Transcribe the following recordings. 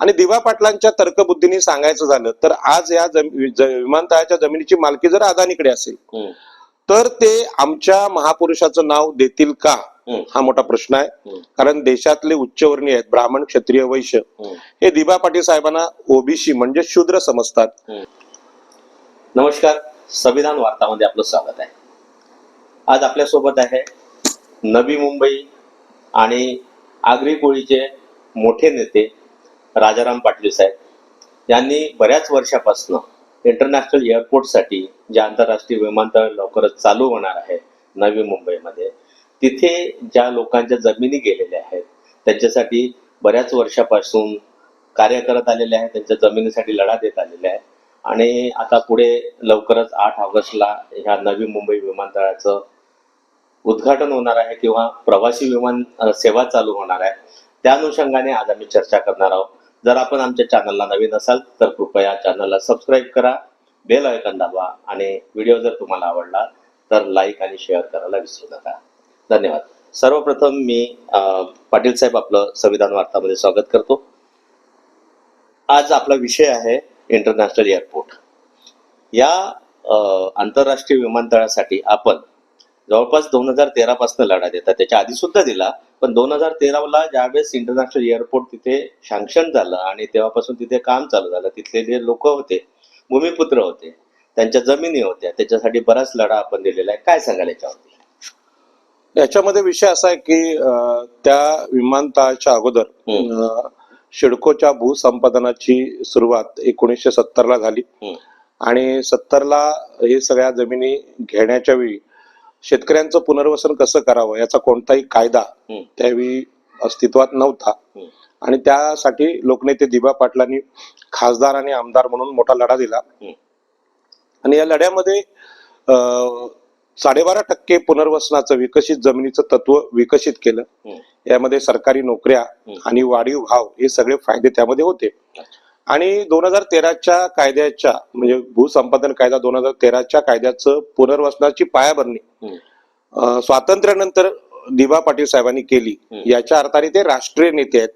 आणि दिवा पाटलांच्या तर्कबुद्धीने सांगायचं झालं तर आज या विमानतळाच्या जमिनीची मालकी जर अदानीकडे असेल तर ते आमच्या महापुरुषाचं नाव देतील का? हा मोठा प्रश्न आहे. कारण देशातले उच्चवर्णीय आहेत ब्राह्मण क्षत्रिय वैश्य. हे दिबा पाटील साहेबांना ओबीसी म्हणजे शूद्र समजतात. नमस्कार. संविधान वार्तामध्ये आपलं स्वागत आहे. आज आपल्यासोबत आहे नवी मुंबई आणि आगरी कोळीचे मोठे नेते राजाराम पाटील साहेब यांनी बऱ्याच वर्षापासून इंटरनॅशनल एअरपोर्टसाठी जे आंतरराष्ट्रीय विमानतळ लवकरच चालू होणार आहे नवी मुंबईमध्ये तिथे ज्या लोकांच्या जमिनी गेलेल्या आहेत त्यांच्यासाठी बऱ्याच वर्षापासून कार्य करत आलेले आहे त्यांच्या जमिनीसाठी लढा देत आलेले आहे आणि आता पुढे लवकरच आठ ऑगस्टला ह्या नवी मुंबई विमानतळाचं उद्घाटन होणार आहे किंवा प्रवासी विमान सेवा चालू होणार आहे. त्या अनुषंगाने आज आम्ही चर्चा करणार आहोत. जर आपण आमच्या चॅनलला नवीन असाल तर कृपया चॅनलला सबस्क्राईब करा बेल आयकन दाबा आणि व्हिडिओ जर तुम्हाला आवडला तर लाईक आणि शेअर करायला विसरू नका. धन्यवाद. सर्वप्रथम मी पाटील साहेब आपलं संविधान वार्तामध्ये स्वागत करतो. आज आपला विषय आहे इंटरनॅशनल एअरपोर्ट या आंतरराष्ट्रीय विमानतळासाठी आपण जवळपास दोन हजार तेरा पासून लढा देतात त्याच्या आधी सुद्धा दिला पण दोन हजार तेराला ज्यावेळेस इंटरनॅशनल एअरपोर्ट तिथे सँक्शन झालं आणि तेव्हापासून तिथे काम चालू झालं तिथले जे लोक होते भूमिपुत्र होते त्यांच्या जमिनी होत्या त्याच्यासाठी बराच लढा आपण दिलेला आहे. काय सांगाल याच्यावरती? याच्यामध्ये विषय असा आहे की त्या विमानतळाच्या अगोदर सिडकोच्या भूसंपादनाची सुरुवात एकोणीसशे सत्तरला झाली. आणि सत्तरला हे सगळ्या जमिनी घेण्याच्या वेळी शेतकऱ्यांचं पुनर्वसन कसं करावं याचा कोणताही कायदा. त्यावेळी अस्तित्वात नव्हता. आणि त्यासाठी लोकनेते दिबा पाटलांनी खासदार आणि आमदार म्हणून मोठा लढा दिला. आणि या लढ्यामध्ये साडेबारा टक्के पुनर्वसनाचं विकसित जमिनीचं तत्व विकसित केलं. यामध्ये सरकारी नोकऱ्या. आणि वाढीव भाव हे सगळे फायदे त्यामध्ये होते आणि दोन हजार तेराच्या कायद्याच्या म्हणजे भूसंपादन कायदा दोन हजार तेराच्या कायद्याचं पुनर्वसनाची पायाभरणी स्वातंत्र्यानंतर दिबा पाटील साहेबांनी केली. याच्या अर्थाने ते राष्ट्रीय नेते आहेत.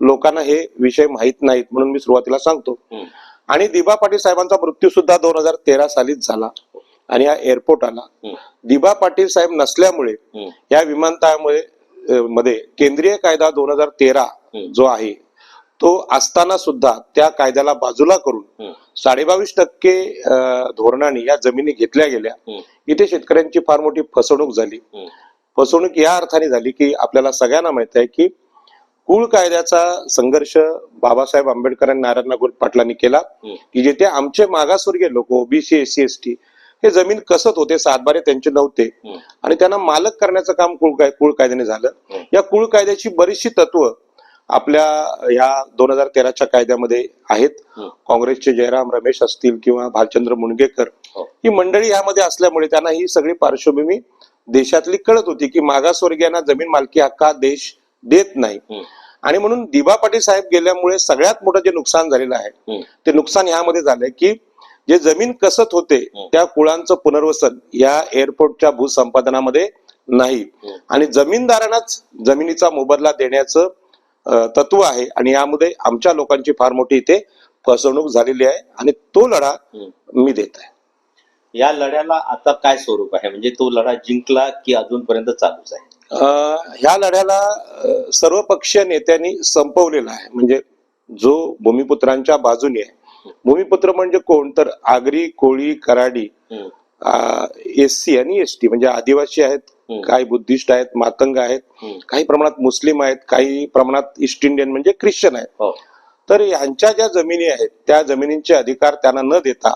लोकांना हे विषय माहीत नाहीत म्हणून मी सुरुवातीला सांगतो. आणि दिबा पाटील साहेबांचा मृत्यू सुद्धा दोन हजार तेरा सालीच झाला आणि हा एअरपोर्ट आला. दिबा पाटील साहेब नसल्यामुळे. या विमानतळामुळे मध्ये केंद्रीय कायदा दोन हजार तेरा. जो आहे तो असताना सुद्धा त्या कायद्याला बाजूला करून. साडेबावीस टक्के धोरणाने या जमिनी घेतल्या गेल्या. इथे शेतकऱ्यांची फार मोठी फसवणूक झाली. फसवणूक या अर्थाने झाली की आपल्याला सगळ्यांना माहीत आहे की कुळ कायद्याचा संघर्ष बाबासाहेब आंबेडकर आणि नारायण गोल पाटलांनी केला. की जिथे आमचे मागासवर्गीय लोक OBC S C S T हे जमीन कसत होते सातबारे त्यांचे नव्हते. आणि त्यांना मालक करण्याचं काम कुळ काय कुळ कायद्याने झालं. या कुळ कायद्याची बरीचशी तत्व आपल्या ह्या दोन हजार तेराच्या कायद्यामध्ये आहेत. काँग्रेसचे जयराम रमेश असतील किंवा भालचंद्र मुणगेकर हो. ही मंडळी यामध्ये असल्यामुळे त्यांना ही सगळी पार्श्वभूमी देशातली कळत होती की मागासवर्गीयांना जमीन मालकी हक्क देश देत नाही. आणि म्हणून दिबा पाटील साहेब गेल्यामुळे सगळ्यात मोठं जे नुकसान झालेलं आहे. ते नुकसान ह्यामध्ये झालंय की जे जमीन कसत होते. त्या कुळांचं पुनर्वसन या एअरपोर्टच्या भूसंपादनामध्ये नाही. आणि जमीनदारांनाच जमिनीचा मोबदला देण्याचं तत्व आहे. आणि यामध्ये आमच्या लोकांची फार मोठी इथे फसवणूक झालेली आहे आणि तो लढा. मी देत आहे. या लढ्याला आता काय स्वरूप आहे? म्हणजे तो लढा जिंकला की अजूनपर्यंत चालूच आहे? ह्या लढ्याला अं, सर्वपक्षीय नेत्यांनी संपवलेला आहे. म्हणजे जो भूमिपुत्रांच्या बाजूने आहे. भूमिपुत्र म्हणजे कोण? तर आगरी कोळी कराडी. एस सी आणि एस टी म्हणजे आदिवासी आहेत. काही बुद्धिस्ट आहेत मातंग आहेत. काही प्रमाणात मुस्लिम आहेत काही प्रमाणात ईस्ट इंडियन म्हणजे ख्रिश्चन आहेत हो तर ह्यांच्या ज्या जमिनी आहेत त्या जमिनींचे अधिकार त्यांना न देता.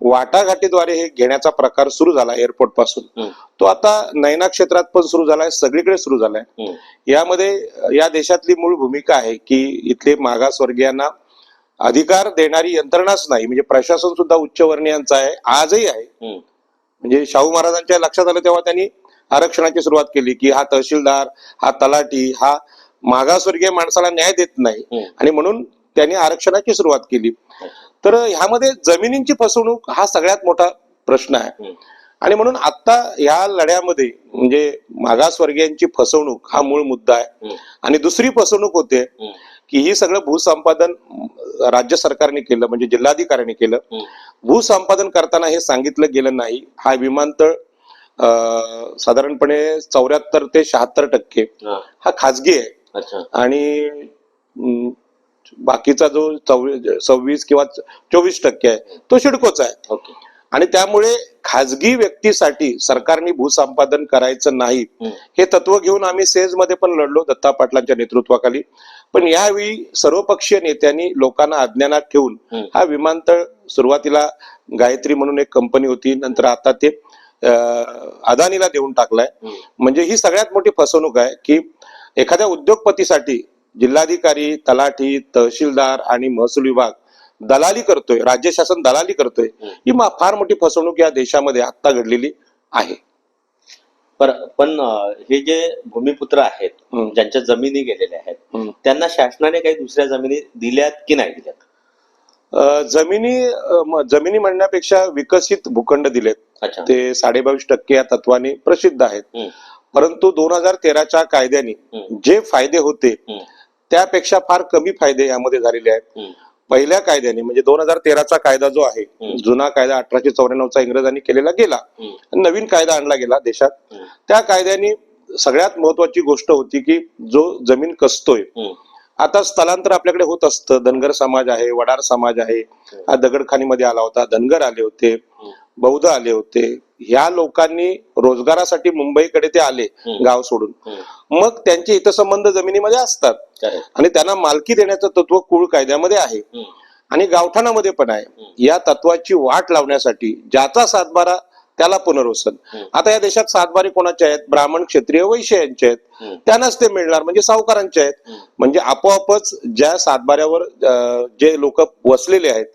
वाटाघाटीद्वारे हे घेण्याचा प्रकार सुरू झाला एअरपोर्टपासून. तो आता नैना क्षेत्रात पण सुरू झालाय सगळीकडे सुरू झालाय. यामध्ये या देशातली मूळ भूमिका आहे की इथले मागासवर्गीयांना अधिकार देणारी यंत्रणाच नाही म्हणजे प्रशासन सुद्धा उच्चवर्णीयांचं आहे आजही आहे. म्हणजे शाहू महाराजांच्या लक्षात आलं तेव्हा त्यांनी आरक्षणाची सुरुवात केली की हा तहसीलदार हा तलाठी हा मागासवर्गीय माणसाला न्याय देत नाही. आणि म्हणून त्यांनी आरक्षणाची सुरुवात केली तर ह्यामध्ये जमिनींची फसवणूक हा सगळ्यात मोठा प्रश्न आहे. आणि म्हणून आता या लढ्यामध्ये म्हणजे मागासवर्गीयांची फसवणूक हा मूळ मुद्दा आहे. आणि दुसरी फसवणूक होते. की ही सगळं भूसंपादन राज्य सरकारने केलं म्हणजे जिल्हाधिकाऱ्यांनी केलं. भूसंपादन करताना हे सांगितलं गेलं नाही. हा विमानतळ साधारणपणे चौऱ्याहत्तर ते शहात्तर टक्के हा. खाजगी आहे. अच्छा. आणि बाकीचा जो चौ- सव्वीस किंवा चोवीस टक्के आहे तो सिडकोचा आहे. आणि त्यामुळे खाजगी व्यक्तीसाठी सरकारने भूसंपादन करायचं नाही. हे तत्व घेऊन आम्ही सेजमध्ये पण लढलो दत्ता पाटलांच्या नेतृत्वाखाली. पण यावेळी सर्वपक्षीय नेत्यांनी लोकांना अज्ञानात ठेवून हा विमानतळ सुरुवातीला गायत्री म्हणून एक कंपनी होती नंतर आता ते अं, अदानीला देऊन टाकलाय. म्हणजे ही सगळ्यात मोठी फसवणूक आहे की एखाद्या उद्योगपतीसाठी जिल्हाधिकारी तलाठी तहसीलदार आणि महसूल विभाग दलाली करतोय राज्य शासन दलाली करतोय ही फार मोठी फसवणूक या देशामध्ये आता घडलेली आहे पण हे जे भूमिपुत्र आहेत. ज्यांच्या जमिनी गेलेल्या आहेत. त्यांना शासनाने काही दुसऱ्या जमिनी दिल्यात की नाही दिल्यात जमिनी जमिनी म्हणण्यापेक्षा विकसित भूखंड दिलेत ते साडेबावीस टक्के या तत्वाने प्रसिद्ध आहेत. परंतु दोन हजार तेराच्या कायद्याने. जे फायदे होते. त्यापेक्षा फार कमी फायदे यामध्ये झालेले आहेत. पहिल्या कायद्याने म्हणजे दोन हजार तेराचा कायदा जो आहे. जुना कायदा अठराशे चौऱ्याण्णवचा इंग्रजांनी केलेला गेला. नवीन कायदा आणला गेला देशात. त्या कायद्याने सगळ्यात महत्वाची गोष्ट होती की जो जमीन कसतोय. आता स्थलांतर आपल्याकडे होत असतं. धनगर समाज आहे वडार समाज आहे. हा दगडखानीमध्ये आला होता. धनगर आले होते. बौद्ध आले होते. ह्या लोकांनी रोजगारासाठी मुंबईकडे ते आले. गाव सोडून. मग त्यांचे हितसंबंध जमिनीमध्ये असतात. आणि त्यांना मालकी देण्याचं तत्व कुळ कायद्यामध्ये आहे. आणि गावठाणामध्ये पण आहे या तत्वाची वाट लावण्यासाठी ज्याचा सातबारा त्याला पुनर्वसन. आता या देशात सातबारे कोणाचे आहेत ब्राह्मण क्षत्रिय वैश्य यांचे आहेत. त्यांनाच ते मिळणार म्हणजे सावकारांचे आहेत. म्हणजे आपोआपच ज्या सातबाऱ्यावर जे लोक वसलेले आहेत.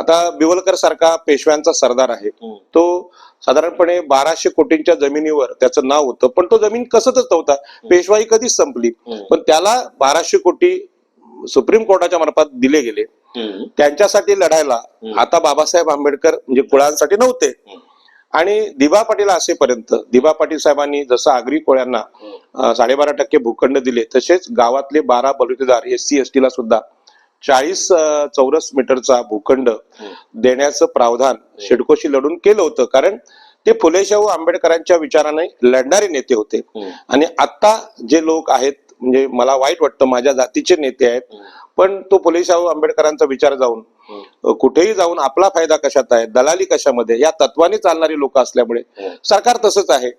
आता बिवलकर सारखा पेशव्यांचा सरदार आहे हम्म. तो साधारणपणे बाराशे कोटींच्या जमिनीवर त्याचं नाव होतं पण तो जमीन कसतच नव्हता पेशवाई कधीच संपली हम्म. पण त्याला बाराशे कोटी सुप्रीम कोर्टाच्या मार्फत दिले गेले. त्यांच्यासाठी लढायला. आता बाबासाहेब आंबेडकर म्हणजे कुळांसाठी नव्हते. आणि दिबा पाटील असेपर्यंत दिबा पाटील साहेबांनी जसं आगरी कोळ्यांना साडेबारा टक्के भूखंड दिले तसेच गावातले बारा बलुतेदार एस सी एस ला सुद्धा चाळीस चौरस मीटरचा भूखंड. देण्याचं प्रावधान शेडकोशी लढून केलं होतं कारण ते फुले शाहू आंबेडकरांच्या विचाराने लढणारे नेते होते. आणि आता जे लोक आहेत म्हणजे मला वाईट वाटतं माझ्या जातीचे नेते आहेत. पण तो फुले शाहू आंबेडकरांचा विचार जाऊन कुठेही जाऊन आपला फायदा कशात आहे दलाली कशामध्ये या तत्वाने चालणारी लोक असल्यामुळे. सरकार तसंच आहे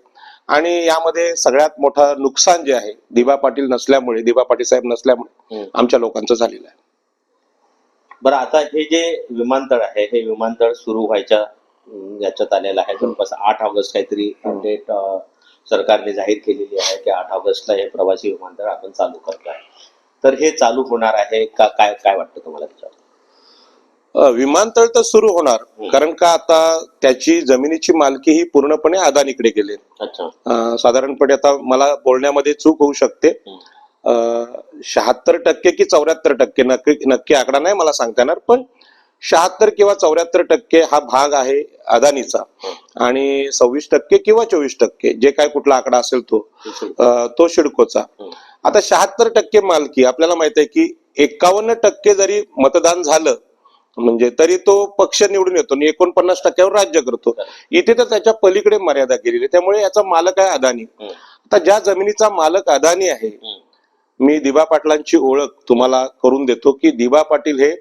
आणि यामध्ये सगळ्यात मोठं नुकसान जे आहे दिबा पाटील नसल्यामुळे दिबा पाटील साहेब नसल्यामुळे. आमच्या लोकांचं झालेलं आहे बरं आता हे जे विमानतळ आहे हे विमानतळ सुरू व्हायच्या याच्यात आलेलं आहे. जवळपास आठ ऑगस्ट काहीतरी डेट सरकारने जाहीर केलेली आहे की आठ ऑगस्टला हे प्रवासी विमानतळ आपण चालू करत आहे. तर हे चालू होणार आहे का काय काय वाटतं तुम्हाला त्याच्यावर? अ, विमानतळ तर सुरू होणार. कारण का आता त्याची जमिनीची मालकी ही पूर्णपणे अदानीकडे गेली साधारणपणे आता मला बोलण्यामध्ये चूक होऊ शकते. शहात्तर टक्के की चौऱ्याहत्तर टक्के नक्की नक्की आकडा नाही मला सांगता येणार पण शहात्तर किंवा चौऱ्याहत्तर टक्के हा भाग आहे अदानीचा आणि सव्वीस टक्के किंवा चोवीस टक्के जे काय कुठला आकडा असेल तो तो शिडकोचा. आता शहात्तर टक्के मालकी आपल्याला माहीत आहे की एकावन्न टक्के जरी मतदान झालं म्हणजे तरी तो पक्ष निवडून येतो आणि एकोणपन्नास टक्क्यावर राज्य करतो इथे तर त्याच्या पलीकडे मर्यादा केलेली. त्यामुळे याचा मालक आहे अदानी. आता ज्या जमिनीचा मालक अदानी आहे. मी दिबा पाटलांची ओळख तुम्हाला करून देतो की दिबा पाटील हे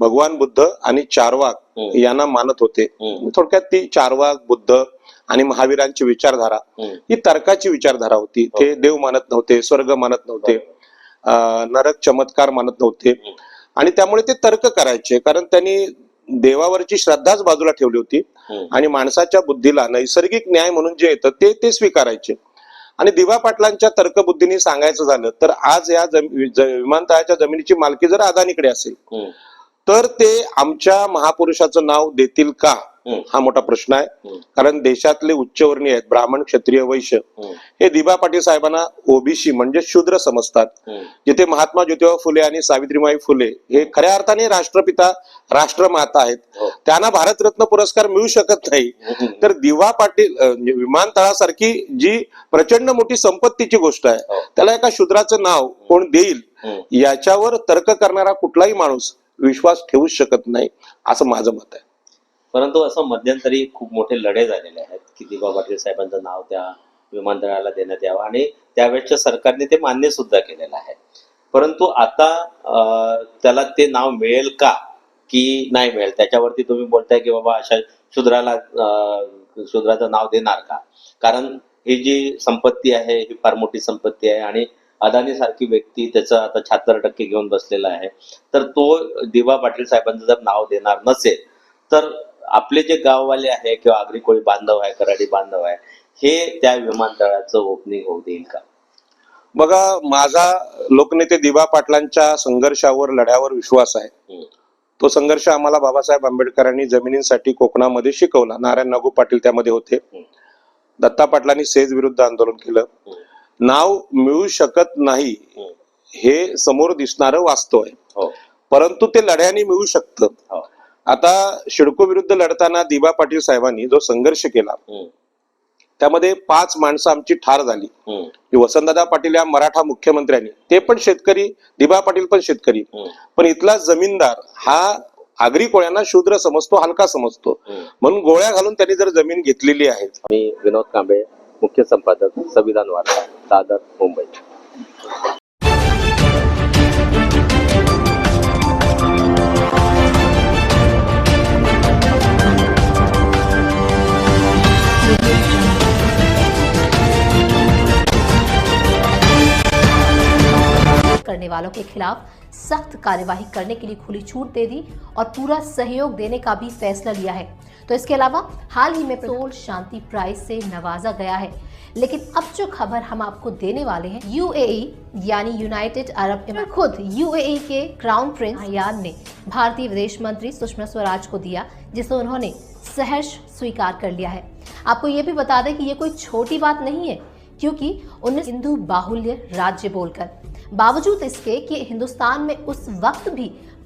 भगवान बुद्ध आणि चारवाक. यांना मानत होते. थोडक्यात ती चारवाक बुद्ध आणि महावीरांची विचारधारा. ही तर्काची विचारधारा होती ते देव मानत नव्हते स्वर्ग मानत नव्हते नरक चमत्कार मानत नव्हते आणि त्यामुळे ते तर्क करायचे कारण त्यांनी देवावरची श्रद्धाच बाजूला ठेवली होती. आणि माणसाच्या बुद्धीला नैसर्गिक न्याय म्हणून जे येतं ते ते स्वीकारायचे आणि दिवा पाटलांच्या तर्कबुद्धीने सांगायचं झालं तर आज या विमानतळाच्या जमिनीची मालकी जर अदानीकडे असेल. तर ते आमच्या महापुरुषाचं नाव देतील का. हा मोठा प्रश्न आहे. कारण देशातले उच्चवर्णीय आहेत ब्राह्मण क्षत्रिय वैश्य. हे दिबा पाटील साहेबांना ओबीसी म्हणजे शूद्र समजतात. जिथे महात्मा ज्योतिबा फुले आणि सावित्रीबाई फुले हे खऱ्या अर्थाने राष्ट्रपिता राष्ट्रमाता आहेत हो. त्यांना भारतरत्न पुरस्कार मिळू शकत नाही. तर दिवा पाटील म्हणजे विमानतळासारखी जी प्रचंड मोठी संपत्तीची गोष्ट आहे हो. त्याला एका शूद्राचं नाव कोण देईल. याच्यावर तर्क करणारा कुठलाही माणूस विश्वास ठेवूच शकत नाही असं माझं मत आहे परंतु असं मध्यंतरी खूप मोठे लढे झालेले आहेत की दिबा पाटील साहेबांचं नाव त्या विमानतळाला देण्यात यावं आणि त्यावेळेच्या सरकारने ते मान्य सुद्धा केलेलं आहे. परंतु आता त्याला ते नाव मिळेल का? की नाही मिळेल? त्याच्यावरती तुम्ही बोलताय की बाबा अशा शूद्राला शूद्राचं नाव देणार का? कारण ही जी संपत्ती आहे ही फार मोठी संपत्ती आहे आणि अदानी सारखी व्यक्ती त्याचं आता शहात्तर टक्के घेऊन बसलेला आहे. तर तो दिवा पाटील साहेबांचं जर नाव देणार नसेल तर आपले जे गाववाले आहे किंवा आगरी कोळी बांधव आहे कराडी बांधव आहे हे त्या विमानतळाचं ओपनिंग होऊ देईल का? बघा माझा लोकनेते दिबा पाटलांच्या संघर्षावर लढ्यावर विश्वास आहे. तो संघर्ष आम्हाला बाबासाहेब आंबेडकरांनी जमिनींसाठी कोकणामध्ये शिकवला. नारायण नागू पाटील त्यामध्ये होते. दत्ता पाटलांनी सेज विरुद्ध आंदोलन केलं. नाव मिळू शकत नाही. हे समोर दिसणारं वास्तव आहे. हो. परंतु ते लढ्याने मिळू शकतं. हो. आता शिडको विरुद्ध लढताना दिबा पाटील साहेबांनी जो संघर्ष केला. त्यामध्ये पाच माणसं आमची ठार झाली वसंतदादा पाटील या मराठा मुख्यमंत्र्यांनी ते पण शेतकरी दिबा पाटील पण शेतकरी. पण इथला जमीनदार हा आगरी कोळ्यांना शूद्र समजतो हलका समजतो. म्हणून गोळ्या घालून त्यांनी जर जमीन घेतलेली आहे मी विनोद कांबळे मुख्य संपादक संविधान वार्ता दादर मुंबई वालों के खिलाफ सख्त कार्यवाही करने के लिए खुली छूट दे दी और पूरा सहयोग देने का भी फैसला लिया है। तो इसके अलावा हाल ही में सोल शांति प्राइज से नवाजा गया है। लेकिन अब जो खबर हम आपको देने वाले हैं यूएई यानी यूनाइटेड अरब इमारात खुद यूएई के क्राउन प्रिंस अयान ने भारतीय विदेश मंत्री सुषमा स्वराज को दिया, जिसे उन्होंने सहर्ष स्वीकार कर लिया है। आपको ये भी बता दें कि ये कोई छोटी बात नहीं है क्योंकि उन्हें हिंदू बाहुल्य राज्य बोलकर। बावजूद इसके कि हिंदुस्तान में उस वक्त भी